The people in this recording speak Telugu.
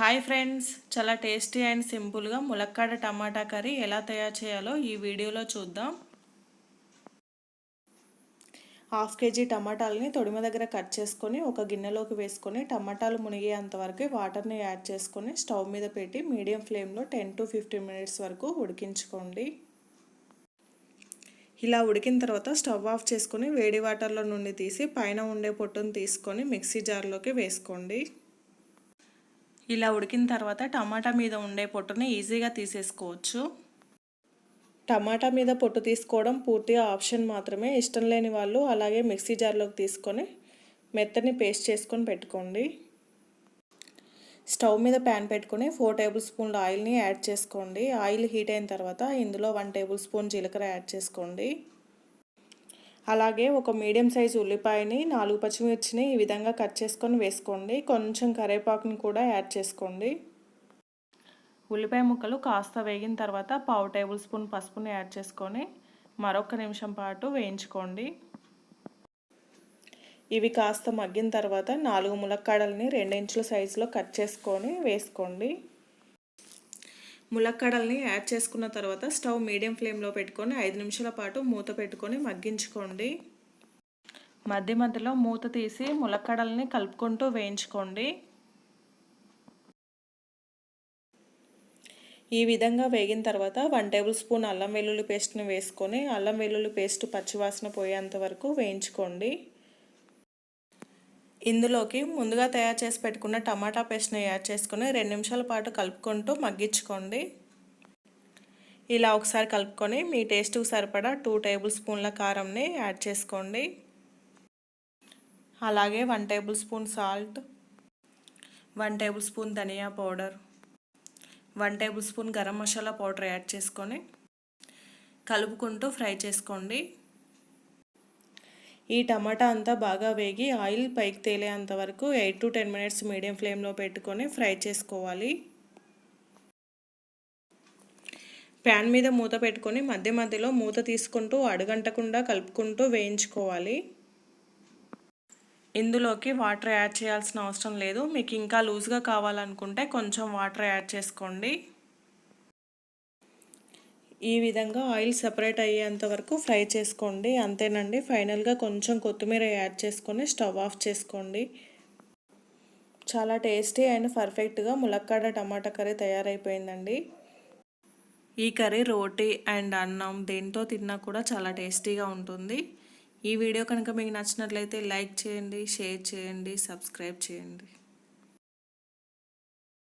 హాయ్ ఫ్రెండ్స్ చాలా టేస్టీ అండ్ సింపుల్గా ములక్కాడ టమాటా కర్రీ ఎలా తయారు చేయాలో ఈ వీడియోలో చూద్దాం. హాఫ్ కేజీ టమాటాలని తొడిమ దగ్గర కట్ చేసుకొని ఒక గిన్నెలోకి వేసుకొని టమాటాలు మునిగేంత వరకు వాటర్ని యాడ్ చేసుకొని స్టవ్ మీద పెట్టి మీడియం ఫ్లేమ్లో టెన్ టు ఫిఫ్టీన్ మినిట్స్ వరకు ఉడికించుకోండి. ఇలా ఉడికిన తర్వాత స్టవ్ ఆఫ్ చేసుకొని వేడి వాటర్లో నుండి తీసి పైన ఉండే పొట్టును తీసుకొని మిక్సీ జార్లోకి వేసుకోండి. ఇలా ఉడికిన తర్వాత టమాటా మీద ఉండే పొట్టుని ఈజీగా తీసేసుకోవచ్చు. టమాటా మీద పొట్టు తీసుకోవడం పూర్తిగా ఆప్షన్ మాత్రమే. ఇష్టం లేని వాళ్ళు అలాగే మిక్సీ జార్లోకి తీసుకొని మెత్తని పేస్ట్ చేసుకొని పెట్టుకోండి. స్టవ్ మీద ప్యాన్ పెట్టుకుని ఫోర్ టేబుల్ స్పూన్ల ఆయిల్ని యాడ్ చేసుకోండి. ఆయిల్ హీట్ అయిన తర్వాత ఇందులో వన్ టేబుల్ స్పూన్ జీలకర్ర యాడ్ చేసుకోండి. అలాగే ఒక మీడియం సైజు ఉల్లిపాయని నాలుగు పచ్చిమిర్చిని ఈ విధంగా కట్ చేసుకొని వేసుకోండి. కొంచెం కరివేపాకుని కూడా యాడ్ చేసుకోండి. ఉల్లిపాయ ముక్కలు కాస్త వేగిన తర్వాత పావు టేబుల్ స్పూన్ పసుపుని యాడ్ చేసుకొని మరొక నిమిషం పాటు వేయించుకోండి. ఇవి కాస్త మగ్గిన తర్వాత నాలుగు ములక్కాడల్ని రెండించుల సైజులో కట్ చేసుకొని వేసుకోండి. ములక్కడల్ని యాడ్ చేసుకున్న తర్వాత స్టవ్ మీడియం ఫ్లేమ్లో పెట్టుకొని ఐదు నిమిషాల పాటు మూత పెట్టుకొని మగ్గించుకోండి. మధ్య మధ్యలో మూత తీసి ములక్కడల్ని కలుపుకుంటూ వేయించుకోండి. ఈ విధంగా వేగిన తర్వాత వన్ టేబుల్ స్పూన్ అల్లం వెల్లుల్లి పేస్ట్ని వేసుకొని అల్లం వెల్లుల్లి పేస్ట్ పచ్చివాసన పోయేంత వరకు వేయించుకోండి. ఇందులోకి ముందుగా తయారు చేసి పెట్టుకున్న టమాటా పేస్ట్ని యాడ్ చేసుకుని రెండు నిమిషాల పాటు కలుపుకుంటూ మగ్గించుకోండి. ఇలా ఒకసారి కలుపుకొని మీ టేస్ట్కి సరిపడా టూ టేబుల్ స్పూన్ల కారంని యాడ్ చేసుకోండి. అలాగే one tablespoon salt one tablespoon dhania powder one tablespoon garam masala powder add చేసుకొని కలుపుకుంటూ ఫ్రై చేసుకోండి. ఈ టమాటా అంతా బాగా వేగి ఆయిల్ పైకి తేలేంత వరకు eight to ten minutes medium ఫ్లేమ్లో పెట్టుకొని ఫ్రై చేసుకోవాలి. ప్యాన్ మీద మూత పెట్టుకొని మధ్య మధ్యలో మూత తీసుకుంటూ అడుగంటకుండా కలుపుకుంటూ వేయించుకోవాలి. ఇందులోకి వాటర్ యాడ్ చేయాల్సిన అవసరం లేదు. మీకు ఇంకా లూజ్గా కావాలనుకుంటే కొంచెం వాటర్ యాడ్ చేసుకోండి. ఈ విధంగా ఆయిల్ సపరేట్ అయ్యేంత వరకు ఫ్రై చేసుకోండి. అంతేనండి ఫైనల్గా కొంచెం కొత్తిమీర యాడ్ చేసుకొని స్టవ్ ఆఫ్ చేసుకోండి. చాలా టేస్టీ అండ్ పర్ఫెక్ట్గా ములక్కాడ టమాటా కర్రీ తయారైపోయిందండి. ఈ కర్రీ రోటీ అండ్ అన్నం దేంతో తిన్నా కూడా చాలా టేస్టీగా ఉంటుంది. ఈ వీడియో కనుక మీకు నచ్చినట్లయితే లైక్ చేయండి షేర్ చేయండి సబ్స్క్రైబ్ చేయండి.